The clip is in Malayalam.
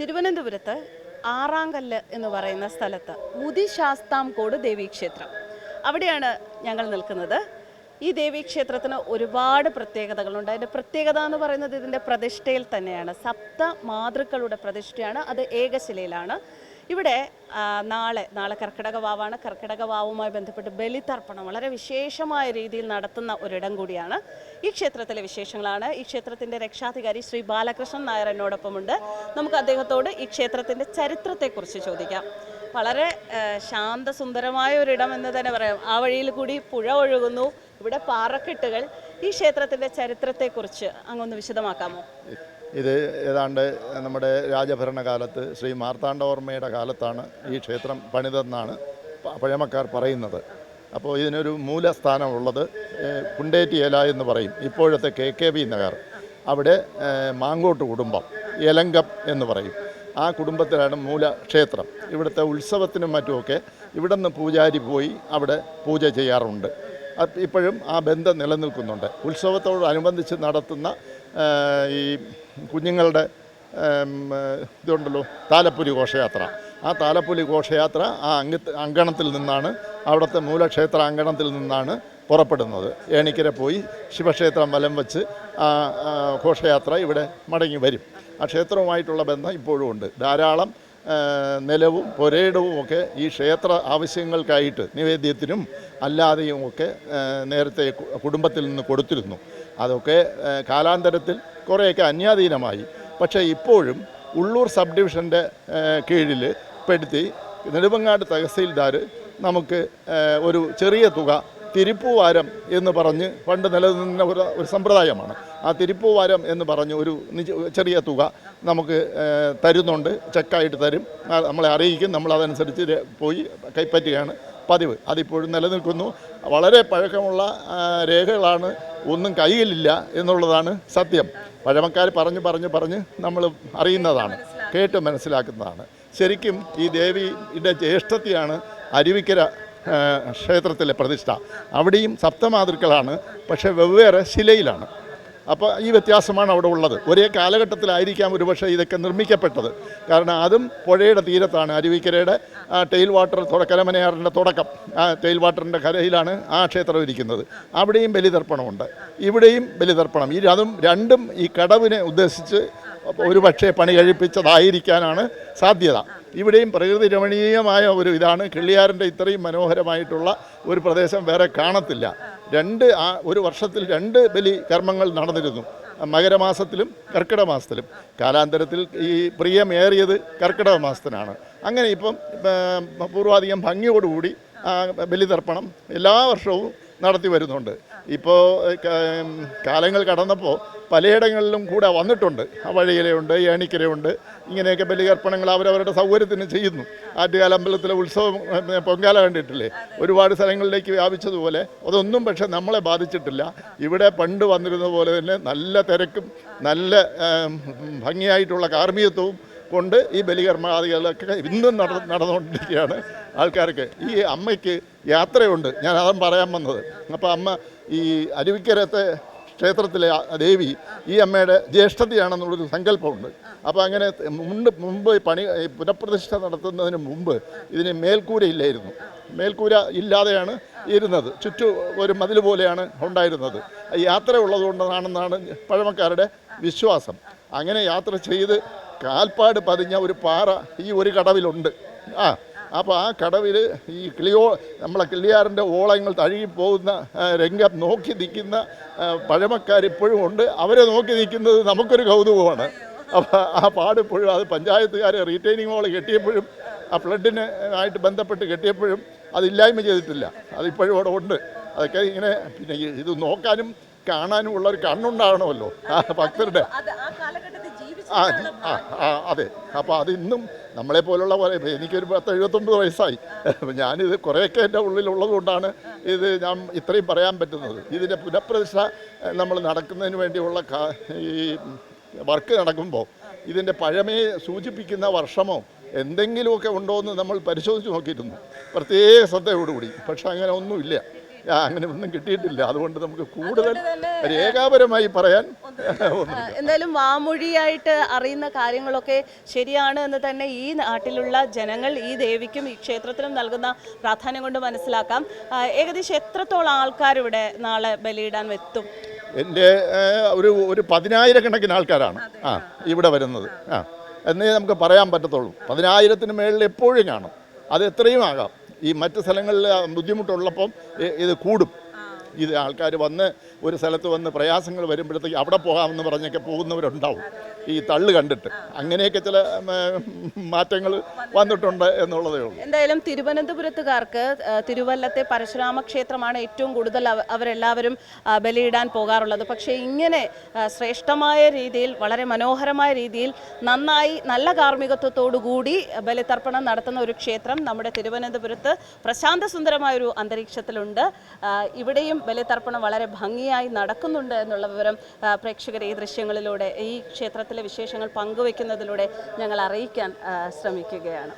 തിരുവനന്തപുരത്ത് ആറാങ്കല്ല് എന്ന് പറയുന്ന സ്ഥലത്ത് മുതിശാസ്താംകോട് ദേവീക്ഷേത്രം. അവിടെയാണ് ഞങ്ങൾ നിൽക്കുന്നത്. ഈ ദേവീക്ഷേത്രത്തിന് ഒരുപാട് പ്രത്യേകതകളുണ്ട്. അതിന്റെ പ്രത്യേകത എന്ന് പറയുന്നത് ഇതിന്റെ പ്രതിഷ്ഠയിൽ തന്നെയാണ്. സപ്ത മാതൃക്കളുടെ പ്രതിഷ്ഠയാണ്. അത് ഏകശിലയിലാണ്. ഇവിടെ നാളെ നാളെ കർക്കിടക വാവാണ്. കർക്കിടക വാവുമായി ബന്ധപ്പെട്ട് ബലിതർപ്പണം വളരെ വിശേഷമായ രീതിയിൽ നടത്തുന്ന ഒരിടം കൂടിയാണ് ഈ ക്ഷേത്രത്തിലെ വിശേഷങ്ങളാണ്. ഈ ക്ഷേത്രത്തിന്റെ രക്ഷാധികാരി ശ്രീ ബാലകൃഷ്ണൻ നായർ എന്നോടൊപ്പമുണ്ട്. നമുക്ക് അദ്ദേഹത്തോട് ഈ ക്ഷേത്രത്തിന്റെ ചരിത്രത്തെക്കുറിച്ച് ചോദിക്കാം. വളരെ ശാന്തസുന്ദരമായ ഒരിടം എന്ന് തന്നെ പറയാം. ആ വഴിയിൽ കൂടി പുഴ ഒഴുകുന്നു ഇവിടെ പാറക്കെട്ടുകൾ. ഈ ക്ഷേത്രത്തിന്റെ ചരിത്രത്തെക്കുറിച്ച് അങ്ങൊന്ന് വിശദമാക്കാമോ? ഇത് ഏതാണ്ട് നമ്മുടെ രാജഭരണകാലത്ത് ശ്രീ മാർത്താണ്ഡവർമ്മയുടെ കാലത്താണ് ഈ ക്ഷേത്രം പണിതെന്നാണ് പഴമക്കാർ പറയുന്നത്. അപ്പോൾ ഇതിനൊരു മൂലസ്ഥാനമുള്ളത് പുണ്ടേറ്റി ഏല എന്ന് പറയും. ഇപ്പോഴത്തെ കെ കെ ബി നഗർ. അവിടെ മാങ്കോട്ട് കുടുംബം എലങ്കം എന്ന് പറയും. ആ കുടുംബത്തിലാണ് മൂലക്ഷേത്രം ഇവിടുത്തെ ഉത്സവത്തിനും മറ്റുമൊക്കെ ഇവിടെ നിന്ന് പൂജാരി പോയി അവിടെ പൂജ ചെയ്യാറുണ്ട്. ഇപ്പോഴും ആ ബന്ധം നിലനിൽക്കുന്നുണ്ട്. ഉത്സവത്തോടനുബന്ധിച്ച് നടത്തുന്ന ഈ കുഞ്ഞുങ്ങളുടെ ഇതുണ്ടല്ലോ താലപ്പൊലി ഘോഷയാത്ര. ആ താലപ്പൊലി ഘോഷയാത്ര ആ അങ്ക അങ്കണത്തിൽ നിന്നാണ് അവിടുത്തെ മൂലക്ഷേത്ര അങ്കണത്തിൽ നിന്നാണ് പുറപ്പെടുന്നത്. ഏണിക്കര പോയി ശിവക്ഷേത്രം വലം വെച്ച് ആ ഘോഷയാത്ര ഇവിടെ മടങ്ങി വരും. ആ ക്ഷേത്രവുമായിട്ടുള്ള ബന്ധം ഇപ്പോഴും ഉണ്ട്. ധാരാളം നിലവും പുരയിടവും ഒക്കെ ഈ ക്ഷേത്ര ആവശ്യങ്ങൾക്കായിട്ട് നിവേദ്യത്തിനും അല്ലാതെയും ഒക്കെ നേരത്തെ കുടുംബത്തിൽ നിന്ന് കൊടുത്തിരുന്നു. അതൊക്കെ കാലാന്തരത്തിൽ കുറേയൊക്കെ അന്യാധീനമായി. പക്ഷേ ഇപ്പോഴും ഉള്ളൂർ സബ് ഡിവിഷന്റെ കീഴിൽ പെടുത്തി നെടുമങ്ങാട് തഹസീൽദാർ നമുക്ക് ഒരു ചെറിയ തുക തിരുപ്പൂവാരം എന്ന് പറഞ്ഞ് പണ്ട് നിലനിന്ന ഒരു ഒരു സമ്പ്രദായമാണ്. ആ തിരുപ്പൂവാരം എന്ന് പറഞ്ഞ് ഒരു ചെറിയ തുക നമുക്ക് തരുന്നുണ്ട്. ചെക്കായിട്ട് തരും. നമ്മളെ അറിയിക്കും. നമ്മൾ അതനുസരിച്ച് പോയി കൈപ്പറ്റുകയാണ് പതിവ്. അതിപ്പോഴും നിലനിൽക്കുന്നു. വളരെ പഴക്കമുള്ള രേഖകളാണ്. ഒന്നും കയ്യിലില്ല എന്നുള്ളതാണ് സത്യം. പഴമക്കാർ പറഞ്ഞ് പറഞ്ഞ് പറഞ്ഞ് നമ്മൾ അറിയുന്നതാണ്. കേട്ട് മനസ്സിലാക്കുന്നതാണ്. ശരിക്കും ഈ ദേവിയുടെ ജ്യേഷ്ഠത്തെയാണ് അരുവിക്കര ക്ഷേത്രത്തിലെ പ്രതിഷ്ഠ. അവിടെയും സപ്തമാതൃക്കളാണ് പക്ഷേ വെവ്വേറെ ശിലയിലാണ്. അപ്പോൾ ഈ വ്യത്യാസമാണ് അവിടെ ഉള്ളത്. ഒരേ കാലഘട്ടത്തിലായിരിക്കാം ഒരുപക്ഷെ ഇതൊക്കെ നിർമ്മിക്കപ്പെട്ടത്. കാരണം അതും പുഴയുടെ തീരത്താണ്. അരുവിക്കരയുടെ ടെയിൽ വാട്ടർ കരമനയാറിന്റെ തുടക്കം ആ ടെയിൽ വാട്ടറിന്റെ കരയിലാണ് ആ ക്ഷേത്രം ഇരിക്കുന്നത്. അവിടെയും ബലിതർപ്പണമുണ്ട്. ഇവിടെയും ബലിതർപ്പണം. ഈ അതും രണ്ടും ഈ കടവിനെ ഉദ്ദേശിച്ച് ഒരു പക്ഷേ പണി കഴിപ്പിച്ചതായിരിക്കാനാണ് സാധ്യത. ഇവിടെയും പ്രകൃതി രമണീയമായ ഒരു ഇതാണ്. കിള്ളിയാറിന്റെ ഇത്രയും മനോഹരമായിട്ടുള്ള ഒരു പ്രദേശം വേറെ കാണത്തില്ല. രണ്ട് ഒരു വർഷത്തിൽ രണ്ട് ബലി കർമ്മങ്ങൾ നടന്നിരുന്നു. മകരമാസത്തിലും കർക്കിടക മാസത്തിലും കാലാന്തരത്തിൽ ഈ പ്രിയമേറിയത് കർക്കിടക മാസത്തിനാണ് അങ്ങനെ ഇപ്പം പൂർവാധികം ഭംഗിയോടുകൂടി ബലിതർപ്പണം എല്ലാ വർഷവും നടത്തി വരുന്നുണ്ട്. ഇപ്പോൾ കാലങ്ങൾ കടന്നപ്പോൾ പലയിടങ്ങളിലും കൂടെ വന്നിട്ടുണ്ട്. വഴിയിലുണ്ട് ഏണിക്കരയുണ്ട് ഇങ്ങനെയൊക്കെ ബലികർപ്പണങ്ങൾ അവരവരുടെ സൗകര്യത്തിന് ചെയ്യുന്നു. ആറ്റുകാല അമ്പലത്തിലെ ഉത്സവം പൊങ്കാല കണ്ടിട്ടില്ലേ? ഒരുപാട് സ്ഥലങ്ങളിലേക്ക് വ്യാപിച്ചതുപോലെ അതൊന്നും പക്ഷെ നമ്മളെ ബാധിച്ചിട്ടില്ല. ഇവിടെ പണ്ട് വന്നിരുന്ന പോലെ തന്നെ നല്ല തിരക്കും നല്ല ഭംഗിയായിട്ടുള്ള കാർമ്മികത്വവും കൊണ്ട് ഈ ബലികർമാദികളൊക്കെ ഇന്നും നട നടന്നുകൊണ്ടിരിക്കുകയാണ് ആൾക്കാർക്ക് ഈ അമ്മയ്ക്ക് യാത്രയുണ്ട്. ഞാൻ അതും പറയാൻ വന്നത്. അപ്പോൾ അമ്മ ഈ അരുവിക്കരത്തെ ക്ഷേത്രത്തിലെ ദേവി ഈ അമ്മയുടെ ജ്യേഷ്ഠതയാണെന്നുള്ളൊരു സങ്കല്പമുണ്ട്. അപ്പോൾ അങ്ങനെ മുണ്ട് മുമ്പ് പണി പുനഃപ്രതിഷ്ഠ നടത്തുന്നതിന് മുമ്പ് ഇതിന് മേൽക്കൂര ഇല്ലായിരുന്നു. മേൽക്കൂര ഇല്ലാതെയാണ് ഇരുന്നത്. ചുറ്റു ഒരു മതിൽ പോലെയാണ് ഉണ്ടായിരുന്നത്. യാത്ര ഉള്ളതുകൊണ്ടാണെന്നാണ് പഴമക്കാരുടെ വിശ്വാസം. അങ്ങനെ യാത്ര ചെയ്ത് കാൽപ്പാട് പതിഞ്ഞ ഒരു പാറ ഈ ഒരു കടവിലുണ്ട്. ആ അപ്പോൾ ആ കടവിൽ ഈ കിളിയോ നമ്മളെ കിളിയാറിന്റെ ഓളങ്ങൾ തഴുകിപ്പോകുന്ന രംഗം നോക്കി നിൽക്കുന്ന പഴമക്കാരിപ്പോഴും ഉണ്ട്. അവരെ നോക്കി നിൽക്കുന്നത് നമുക്കൊരു കൗതുകമാണ്. അപ്പോൾ ആ പാടിപ്പോഴും അത് പഞ്ചായത്തുകാർ റീറ്റെയിനിങ് ഹോൾ കെട്ടിയപ്പോഴും ആ ഫ്ലഡിന് ആയിട്ട് ബന്ധപ്പെട്ട് കെട്ടിയപ്പോഴും അതില്ലായ്മ ചെയ്തിട്ടില്ല. അതിപ്പോഴും അവിടെ ഉണ്ട്. അതൊക്കെ ഇങ്ങനെ പിന്നെ ഇത് നോക്കാനും കാണാനും ഉള്ളൊരു കണ്ണുണ്ടാകണമല്ലോ ആ ഭക്തരുടെ. ആ ആ ആ അതെ. അപ്പോൾ അതിന്നും ഇന്നും നമ്മളെ പോലുള്ള പോലെ എനിക്കൊരു പത്ത് എഴുപത്തൊമ്പത് വയസ്സായി ഞാനിത് കുറേയൊക്കെ എന്റെ ഉള്ളിലുള്ളത് കൊണ്ടാണ് ഇത് ഞാൻ ഇത്രയും പറയാൻ പറ്റുന്നത്. ഇതിന്റെ പുനഃപ്രതിഷ്ഠ നമ്മൾ നടക്കുന്നതിന് വേണ്ടിയുള്ള ഈ വർക്ക് നടക്കുമ്പോൾ ഇതിന്റെ പഴമയെ സൂചിപ്പിക്കുന്ന വർഷമോ എന്തെങ്കിലുമൊക്കെ ഉണ്ടോ എന്ന് നമ്മൾ പരിശോധിച്ച് നോക്കിയിരുന്നു പ്രത്യേക ശ്രദ്ധയോടുകൂടി. പക്ഷെ അങ്ങനെ ഒന്നുമില്ല. അങ്ങനെ ഒന്നും കിട്ടിയിട്ടില്ല. അതുകൊണ്ട് നമുക്ക് കൂടുതൽ രേഖാപരമായി പറയാൻ എന്തായാലും വാമൊഴിയായിട്ട് അറിയുന്ന കാര്യങ്ങളൊക്കെ ശരിയാണ് എന്ന് തന്നെ ഈ നാട്ടിലുള്ള ജനങ്ങൾ ഈ ദേവിക്കും ഈ ക്ഷേത്രത്തിനും നൽകുന്ന പ്രാധാന്യം കൊണ്ട് മനസ്സിലാക്കാം. ഏകദേശം എത്രത്തോളം ആൾക്കാർ ഇവിടെ നാളെ ബലിയിടാൻ എത്തും? എന്റെ ഒരു ഒരു പതിനായിരക്കണക്കിന് ആൾക്കാരാണ്. ആ. ഇവിടെ വരുന്നത്. ആ എന്നേ നമുക്ക് പറയാൻ പറ്റത്തുള്ളൂ. പതിനായിരത്തിന് മേളിൽ എപ്പോഴും കാണും. അത് എത്രയും ആകാം. ഈ മറ്റ് സ്ഥലങ്ങളിൽ ബുദ്ധിമുട്ടുള്ളപ്പം ഇത് കൂടും. ഇത് ആൾക്കാർ വന്ന് ഒരു സ്ഥലത്ത് വന്ന് പ്രയാസങ്ങൾ വരുമ്പോഴത്തേക്ക് അവിടെ പോകാമെന്ന് പറഞ്ഞൊക്കെ പോകുന്നവരുണ്ടാവും. ഈ തള്ളു കണ്ടിട്ട്. അങ്ങനെയൊക്കെ ചില മാറ്റങ്ങൾ വന്നിട്ടുണ്ട് എന്നുള്ളതേ ഉള്ളൂ. എന്തായാലും തിരുവനന്തപുരത്തുകാർക്ക് തിരുവല്ലത്തെ പരശുരാമ ക്ഷേത്രമാണ് ഏറ്റവും കൂടുതൽ അവരെല്ലാവരും ബലിയിടാൻ പോകാറുള്ളത്. പക്ഷേ ഇങ്ങനെ ശ്രേഷ്ഠമായ രീതിയിൽ വളരെ മനോഹരമായ രീതിയിൽ നന്നായി നല്ല കാർമ്മികത്വത്തോടുകൂടി ബലിതർപ്പണം നടത്തുന്ന ഒരു ക്ഷേത്രം നമ്മുടെ തിരുവനന്തപുരത്ത് പ്രശാന്ത സുന്ദരമായ ഒരു അന്തരീക്ഷത്തിലുണ്ട് ഇവിടെയും ബലിതർപ്പണം വളരെ ഭംഗിയായി നടക്കുന്നുണ്ട് എന്നുള്ള വിവരം പ്രേക്ഷകരെ ഈ ദൃശ്യങ്ങളിലൂടെ ഈ ക്ഷേത്രത്തിലെ വിശേഷങ്ങൾ പങ്കുവയ്ക്കുന്നതിലൂടെ ഞങ്ങൾ അറിയിക്കാൻ ശ്രമിക്കുകയാണ്.